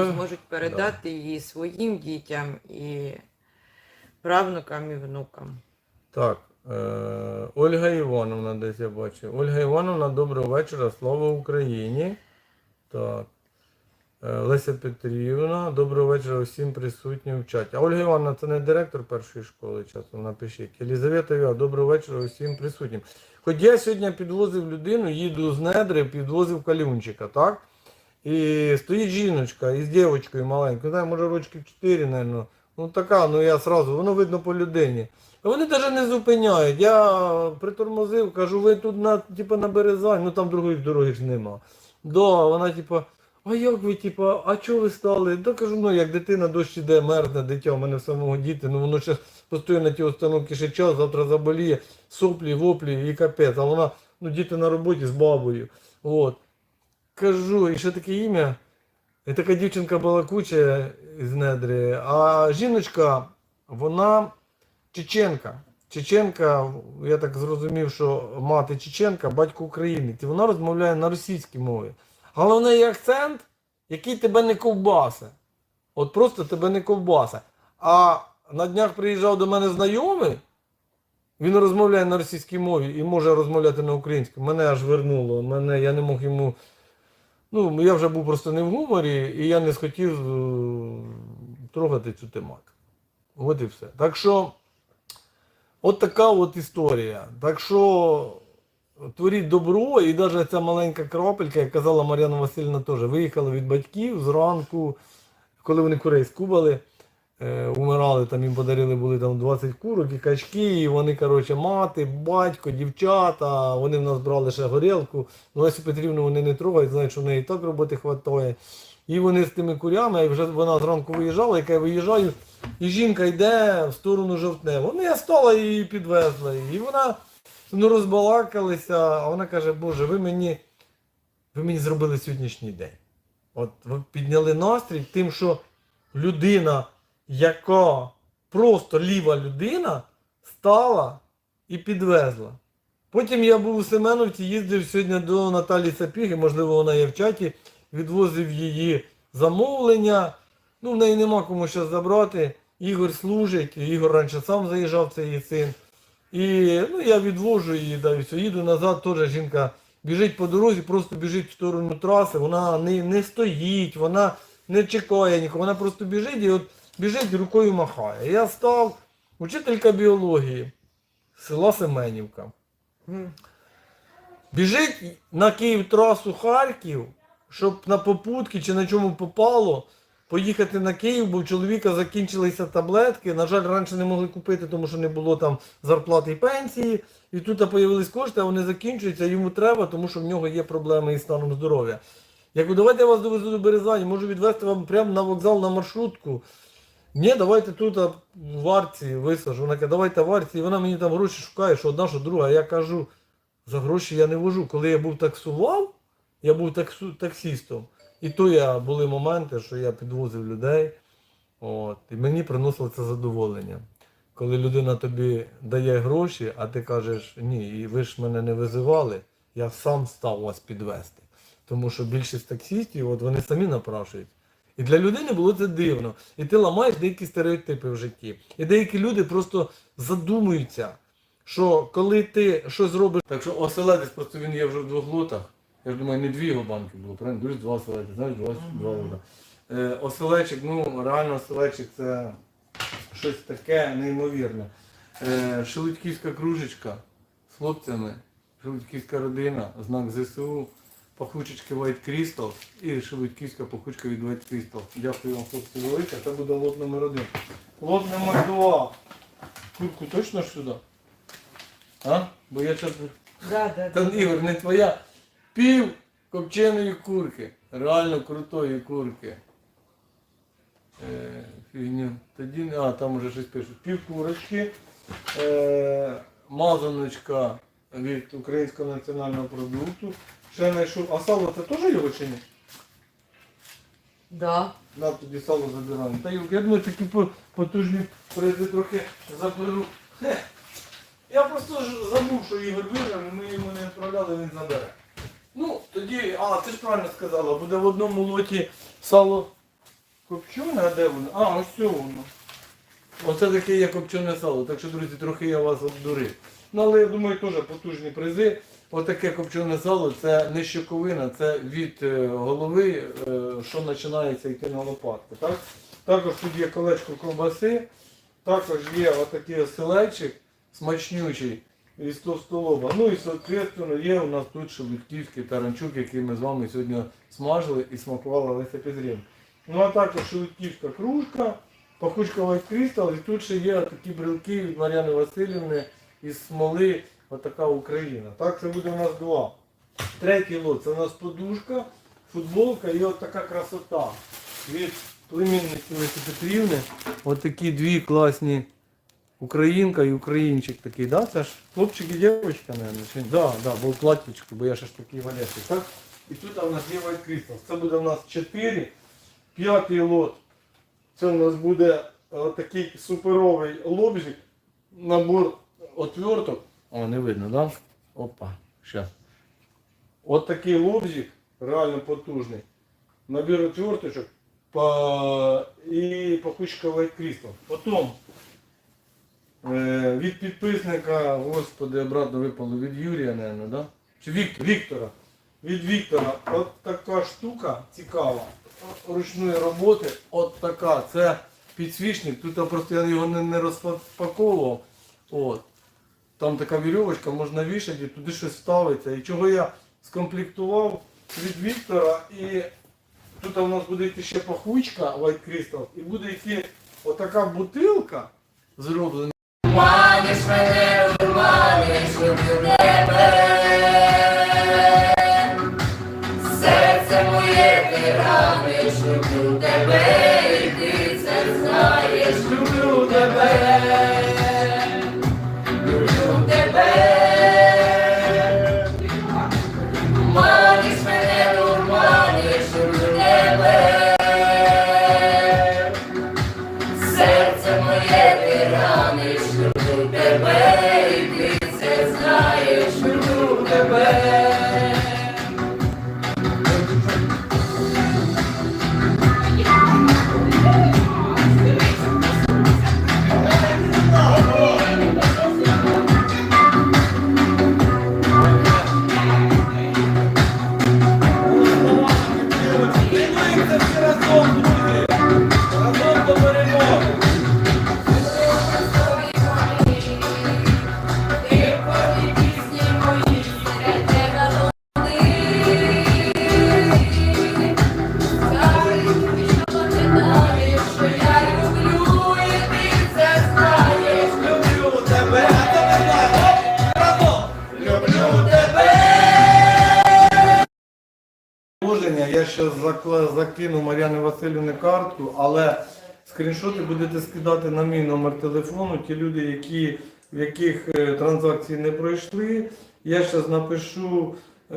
Е, зможуть передати її своїм дітям і правнукам і внукам. Так, е, Ольга Івановна десь я бачу. Ольга Івановна, доброго вечора, слава Україні. Так. Е, Леся Петрівна, доброго вечора усім присутнім в чаті. А Ольга Івановна, це не директор першої школи, часом напишіть. Елізавета Іва, доброго вечора усім присутнім. Хоч я сьогодні підвозив людину, їду з недри, підвозив калюнчика, так? І стоїть жіночка із дівчинкою маленькою, знаю, може рочків 4, мабуть. Ну така, ну я сразу, воно видно по людині. Вони навіть не зупиняють. Я притормозив, кажу, ви тут на, типу, на Березань, ну там другої дороги ж нема. Да, вона типу, а як ви, типу, а чого ви стали? Да кажу, ну як дитина дощ іде, мерзне дитя, у мене самого діти, ну воно ще постоїть на тій установці ще час, завтра заболіє, соплі, воплі і капець. А вона, ну діти на роботі з бабою. От. Кажу, і ще таке ім'я. І така дівчинка балакуча з недри. А жіночка, вона чеченка. Чеченка, я так зрозумів, що мати чеченка, батько українець. І вона розмовляє на російській мові. Але в неї акцент, який тебе не ковбасе. От просто тебе не ковбасе. А на днях приїжджав до мене знайомий, він розмовляє на російській мові і може розмовляти на українській. Мене аж вернуло. Мене, я не мог йому. Ну, я вже був просто не в гуморі, і я не схотів е, трогати цю тематику. От і все. Так що, от така от історія. Так що творіть добро, і навіть ця маленька крапелька, як казала Мар'яна Васильівна теж, виїхала від батьків зранку, коли вони курей скубали, е, умирали, там їм подарили були там 20 курок і качки, і вони, коротше, мати, батько, дівчата, вони в нас брали ще горілку. Ну, Лесю Петрівну вони не трогають, знають, що в неї і так роботи вистачає. І вони з тими курями, і вже вона зранку виїжджала, яка я виїжджаю, і жінка йде в сторону жовтневого. Ну, я стала і підвезла. І вона ну, розбалакалися, а вона каже, Боже, ви мені, ви мені зробили сьогоднішній день. От ви підняли настрій тим, що людина, яка просто ліва людина, стала і підвезла. Потім я був у Семеновці, їздив сьогодні до Наталі Сапіги, можливо, вона є в чаті, відвозив її замовлення. Ну, в неї нема кому зараз забрати. Ігор служить, Ігор раніше сам заїжджав, це її син. І ну, я відвожу її, да, все, їду назад, теж жінка біжить по дорозі, просто біжить в сторону траси, вона не, не стоїть, вона не чекає нікого, вона просто біжить і от біжить рукою махає. Я став, учителька біології села Семенівка. Біжить на Київ трасу Харків, щоб на попутки чи на чому попало, поїхати на Київ, бо у чоловіка закінчилися таблетки. На жаль, раніше не могли купити, тому що не було там зарплати і пенсії. І тут появились кошти, а вони закінчуються, йому треба, тому що в нього є проблеми із станом здоров'я. Я кажу, давайте я вас довезу до Березані, можу відвезти вам прямо на вокзал на маршрутку. Ні, давайте тут в Арці висажу. Вона каже, давайте в Арці. І вона мені там гроші шукає, що одна, що друга. Я кажу, за гроші я не вожу. Коли я був таксував, я був таксу, таксістом. І то я були моменти, що я підвозив людей. От, і мені приносило це задоволення. Коли людина тобі дає гроші, а ти кажеш, ні, і ви ж мене не визивали, я сам став вас підвести. Тому що більшість таксістів, от вони самі напрашують. І для людини було це дивно. І ти ламаєш деякі стереотипи в житті. І деякі люди просто задумуються, що коли ти щось зробиш. Так що оселедець просто він є вже в двох лотах. Я ж думаю, не дві його банки було, правильно? Дуже два оселедці, знаєш, два, два лота. Е, оселечик, ну реально оселечик це щось таке неймовірне. Е, Шелудьківська кружечка з хлопцями, Шелудьківська родина, знак ЗСУ, пахучечки White Crystal і Шелудьківська пахучка від White Crystal. Дякую вам, хлопці, велике. Це буде лот номер один. Лот номер два. Курку точно ж сюди? А? Бо я зараз... Да, да, Та да. Ігор, не твоя. Пів копченої курки. Реально крутої курки. Е, фігню. Тоді, а, там уже щось пишуть. Пів курочки. Е, мазаночка від українського національного продукту. Ще знайшов. А сало це теж його чи ні? Да. На тоді сало забираємо. Та Юрк, я думаю, такі по- потужні призи трохи заберу. Хе. Я просто ж забув, що Ігор виграв, і ми йому не відправляли, він забере. Ну, тоді, а, ти ж правильно сказала, буде в одному лоті сало Копчене, а де воно? А, ось це воно. Оце таке є копчене сало, так що, друзі, трохи я вас обдурив. Ну, але я думаю, теж потужні призи. Отаке копчене сало це не щоковина, це від е, голови, е, що починається йти на лопатку. Так? Також тут є колечко ковбаси, також є отакий оселечик смачнючий із товстолоба. Ну і, соответственно, є у нас тут шелудьківський таранчук, який ми з вами сьогодні смажили і смакувала Леся Петрівна. Ну а також шелудьківська кружка, пахучка Crystal, і тут ще є такі брелки від Мар'яни Васильівни із смоли, отака Україна. Так, це буде у нас два. Третій лот це у нас подушка, футболка і от красота від племінниці Лесі Петрівни. От такі дві класні українка і українчик такий, да? Це ж хлопчик і дівчинка, мабуть. Да, да, бо платічку, бо я ще ж такий валявся. Так? І тут у нас є Crystal. Це буде у нас 4. П'ятий лот. Це у нас буде е, такий суперовий лобзик. Набор отверток. О, не видно, да? Опа, щас. От такий лобзик, реально потужний. Набір отверточок по... і White Crystal. Потім е, від підписника, господи, обратно випало, від Юрія, мабуть, да? Чи Віктора? Віктора. Від Віктора. От така штука цікава. Ручної роботи. От така. Це підсвічник. Тут я просто його не, не розпаковував. От. Там така вірьовочка, можна вішати, туди щось ставиться. І чого я скомплектував від Віктора. І тут у нас буде йти ще пахучка White Crystal, і буде йти отака бутилка зроблена. Маниш мене, маниш, люблю тебе. Я ще закину Мар'яни Васильівни картку, але скріншоти будете скидати на мій номер телефону. Ті люди, які, в яких е, транзакції не пройшли. Я зараз напишу е,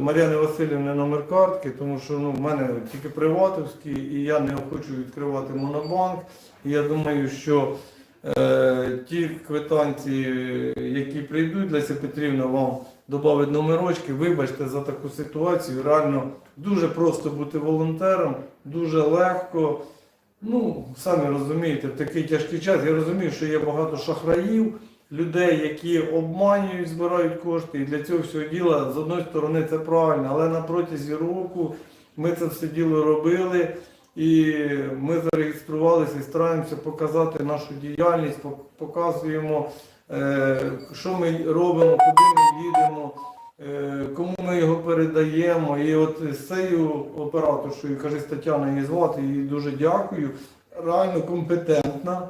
Мар'яни Васильівни номер картки, тому що ну, в мене тільки приватовський і я не хочу відкривати монобанк. І я думаю, що е, ті квитанції, які прийдуть, Леся Петрівна вам додавить номерочки. Вибачте за таку ситуацію. Реально дуже просто бути волонтером, дуже легко. Ну, самі розумієте, в такий тяжкий час. Я розумію, що є багато шахраїв, людей, які обманюють, збирають кошти. І для цього всього діла, з одної сторони, це правильно, але на протязі року ми це все діло робили. І ми зареєструвалися і стараємося показати нашу діяльність, показуємо, що ми робимо, куди ми їдемо, е, кому ми його передаємо. І от з цією операторшою, каже Тетяна її звати, їй дуже дякую. Реально компетентна.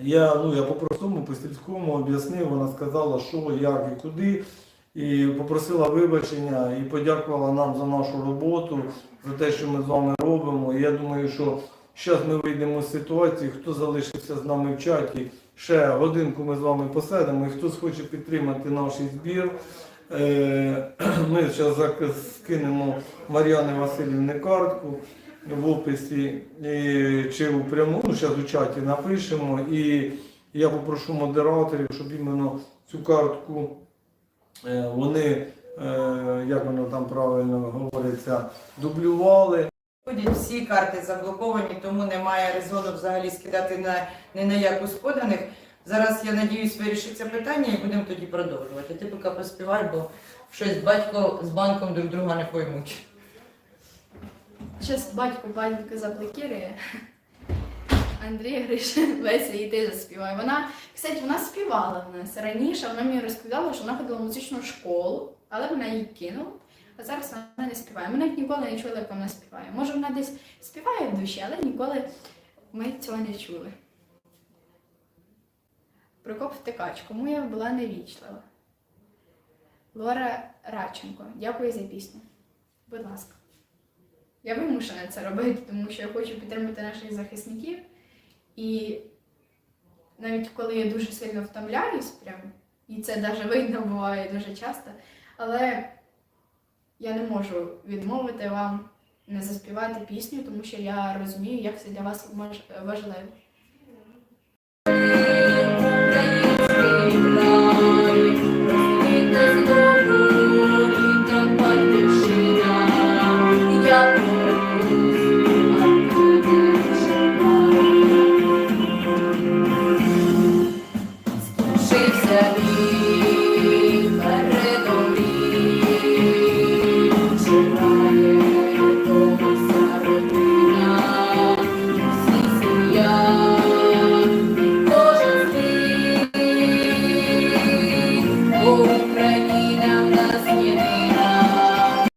Я, ну, я по-простому, по-сільському об'яснив, вона сказала, що, як і куди. І попросила вибачення і подякувала нам за нашу роботу, за те, що ми з вами робимо. І я думаю, що зараз ми вийдемо з ситуації, хто залишився з нами в чаті, ще годинку ми з вами посидимо, і хтось хоче підтримати наш збір. е, Ми зараз скинемо Мар'яни Васильівни картку в описі чи у прямому, ну, зараз у чаті напишемо. І я попрошу модераторів, щоб іменно цю картку е, вони, е, як воно там правильно говориться, дублювали. Всі карти заблоковані, тому немає резону взагалі скидати на не на яку з поданих. Зараз я надіюсь, вирішиться питання і будемо тоді продовжувати. Ти поки поспівай, бо щось батько з банком друг друга не поймуть. Щас батько баньку заблокирує. Андрій Гришин, Леся, і ти заспівай. Вона, кстати, вона співала в нас раніше. Вона мені розповідала, що вона ходила в музичну школу, але вона її кинула. А зараз вона не співає. Ми навіть ніколи не чули, як вона співає. Може, вона десь співає в душі, але ніколи ми цього не чули. Прокоп втикач, кому я була невічлива. Лора Радченко, дякую за пісню. Будь ласка. Я вимушена це робити, тому що я хочу підтримати наших захисників. І навіть коли я дуже сильно втомляюсь, прям, і це навіть видно буває дуже часто, але я не можу відмовити вам не заспівати пісню, тому що я розумію, як це для вас важливо.